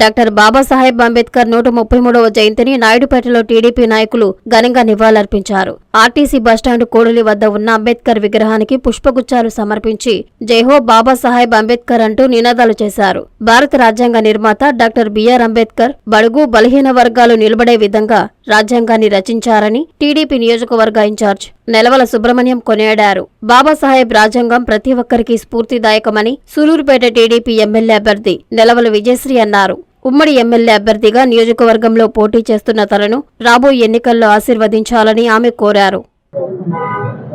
Doctor Babasaheb Ambedkar నూట ముప్పై మూడవ జయంతిని నాయుడుపేటలో టీడీపీ నాయకులు ఘనంగా నివాళులర్పించారు. ఆర్టీసీ బస్టాండ్ కోడలి వద్ద ఉన్న అంబేద్కర్ విగ్రహానికి పుష్పగుచ్చాలు సమర్పించి జైహో బాబాసాహెబ్ అంబేద్కర్ అంటూ నినాదాలు చేశారు. భారత రాజ్యాంగ నిర్మాత డాక్టర్ బిఆర్ అంబేద్కర్ బడుగు బలహీన వర్గాలు నిలబడే విధంగా రాజ్యాంగాన్ని రచించారని టీడీపీ నియోజకవర్గ ఇన్ఛార్జ్ నెలవల సుబ్రహ్మణ్యం కొనియాడారు. బాబాసాహెబ్ రాజ్యాంగం ప్రతి ఒక్కరికి స్ఫూర్తిదాయకమని సూలూరుపేట టీడీపీ ఎమ్మెల్యే అభ్యర్థి నెలవల విజయశ్రీ అన్నారు. ఉమ్మడి ఎమ్మెల్యే అభ్యర్థిగా నియోజకవర్గంలో పోటీ చేస్తున్న తనను రాబోయే ఎన్నికల్లో ఆశీర్వదించాలని ఆమె కోరారు.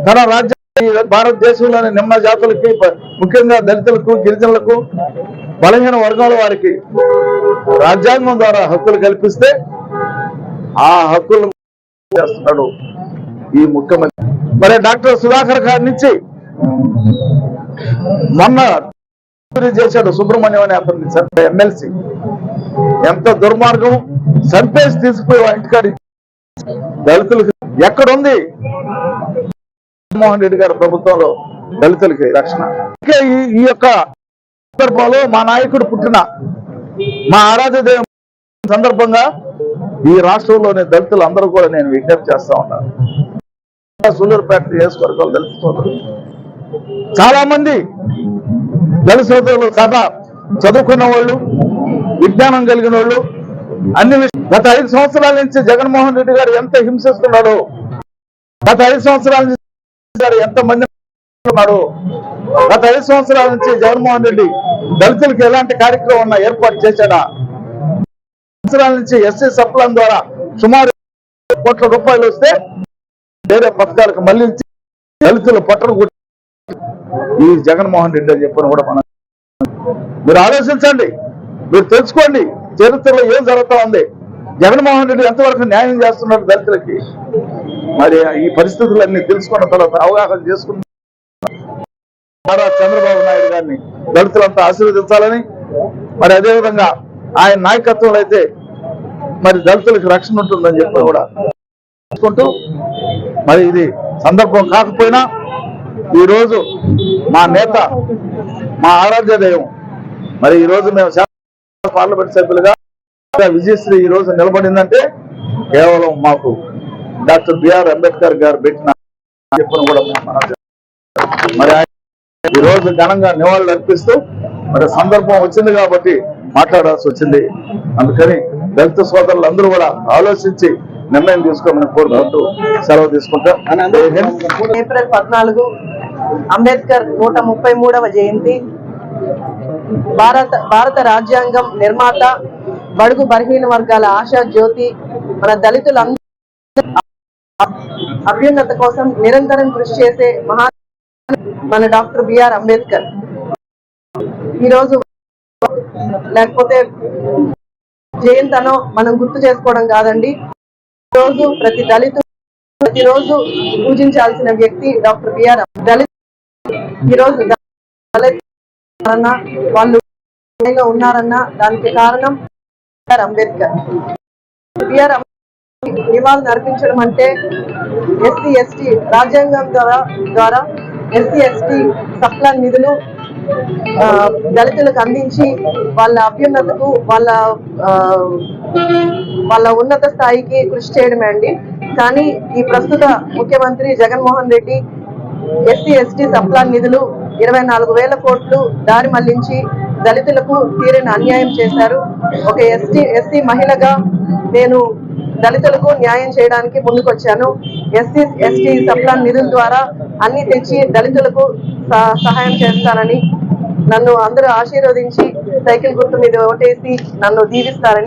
తన రాజ్యాంగ భారతదేశంలోని నిమ్న జాతులకి ముఖ్యంగా దళితులకు గిరిజనులకు బలహీన వర్గాల వారికి రాజ్యాంగం ద్వారా హక్కులు కల్పిస్తే ఆ హక్కులు చేస్తున్నాడు. ఈ ముఖ్యమంత్రి. మరి డాక్టర్ సుధాకర్ గారి నుంచి మొన్న చేశాడు సుబ్రహ్మణ్యం అనే అతన్ని ఎమ్మెల్సీ. ఎంత దుర్మార్గం. సర్పేసి తీసుకుపోయి ఇంటికాడి దళితులకి ఎక్కడుంది? జగన్మోహన్ రెడ్డి గారి ప్రభుత్వంలో దళితులకి రక్షణ. ఈ ఈ యొక్క సందర్భంలో మా నాయకుడు పుట్టిన మా ఆరాధ్య దేవం సందర్భంగా ఈ రాష్ట్రంలోని దళితులు అందరూ కూడా నేను విజ్ఞప్తి చేస్తా ఉన్నాను. సూళ్ళూరుపేట నియోజకవర్గాలు దళిత సోదరులు. చాలా మంది దళిత సోదరులు కథ చదువుకున్న వాళ్ళు విజ్ఞానం కలిగిన వాళ్ళు అన్ని గత ఐదు సంవత్సరాల నుంచి జగన్మోహన్ రెడ్డి గారు ఎంత హింసిస్తున్నాడు గత ఐదు సంవత్సరాల నుంచి ఎంత మంది ఉన్నారు గత ఐదు సంవత్సరాల నుంచి జగన్మోహన్ రెడ్డి దళితులకు ఎలాంటి కార్యక్రమం ఉన్నా ఏర్పాటు చేశాడా? సంవత్సరాల నుంచి ఎస్సీ సప్లాన్ ద్వారా సుమారు కోట్ల రూపాయలు వస్తే వేరే పథకాలకు మళ్ళించి దళితులు పట్టణ ఈ జగన్మోహన్ రెడ్డి అని చెప్పని కూడా మనం మీరు ఆలోచించండి. మీరు తెలుసుకోండి. చరిత్రలో ఏం జరుగుతా ఉంది? జగన్మోహన్ రెడ్డి ఎంతవరకు న్యాయం చేస్తున్నారు దళితులకి? మరి ఈ పరిస్థితులన్నీ తెలుసుకున్న తర్వాత అవగాహన చేసుకున్న నారా చంద్రబాబు నాయుడు గారిని దళితులంతా ఆశీర్వదించాలని మరి అదేవిధంగా ఆయన నాయకత్వంలో అయితే మరి దళితులకు రక్షణ ఉంటుందని చెప్పి కూడా తెలుసుకుంటూ మరి ఇది సందర్భం కాకపోయినా ఈ రోజు మా నేత మా ఆరాధ్య దైవం మరి ఈ రోజు మేము పార్లమెంట్ సభ్యులుగా విజయశ్రీ ఈ రోజు నిలబడిందంటే కేవలం మాకు డాక్టర్ బిఆర్ అంబేద్కర్ గారు పెట్టిన చెప్పిన కూడా మరి ఈరోజు ఈ రోజు ఘనంగా నివాళులు అర్పిస్తూ మరి సందర్భం వచ్చింది కాబట్టి మాట్లాడాల్సి వచ్చింది. అందుకని దళిత సోదరులు అందరూ కూడా ఆలోచించి నిర్ణయం తీసుకోమని కోరుకుంటూ సెలవు తీసుకుంటాం. ఏప్రిల్ పద్నాలుగు అంబేద్కర్ నూట ముప్పై మూడవ జయంతి. భారత భారత రాజ్యాంగం నిర్మాత బడుగు బలహీన వర్గాల ఆశా జ్యోతి మన దళితులందరూ అభ్యున్నత కోసం నిరంతరం కృషి చేసే మహా మన డాక్టర్ బిఆర్ అంబేద్కర్. ఈరోజు లేకపోతే జయంతనో మనం గుర్తు చేసుకోవడం కాదండి. రోజు ప్రతి దళితు ప్రతిరోజు పూజించాల్సిన వ్యక్తి డాక్టర్ బిఆర్ దళిత ఈరోజు దళిత వాళ్ళు ఉన్నారన్న దానికి కారణం బిఆర్ అంబేద్కర్. బిఆర్ నివాళులు అర్పించడం అంటే ఎస్సీ ఎస్టీ రాజ్యాంగం ద్వారా ద్వారా ఎస్సీ ఎస్టీ సప్లాన్ నిధులు దళితులకు అందించి వాళ్ళ అభ్యున్నతకు వాళ్ళ వాళ్ళ ఉన్నత స్థాయికి కృషి చేయడమే అండి. కానీ ఈ ప్రస్తుత ముఖ్యమంత్రి Jaganmohan Reddy SC ST sub plan నిధులు ఇరవై నాలుగు వేల కోట్లు దారి మళ్ళించి దళితులకు తీరిన అన్యాయం చేశారు. ఒక ఎస్టీ ఎస్సీ మహిళగా నేను దళితులకు న్యాయం చేయడానికి ముందుకొచ్చాను. ఎస్సీ ఎస్టీ సప్లాన్ నిధుల ద్వారా అన్ని తెచ్చి దళితులకు సహాయం చేస్తానని నన్ను అందరూ ఆశీర్వదించి సైకిల్ గుర్తు మీద ఓటేసి నన్ను దీవిస్తారని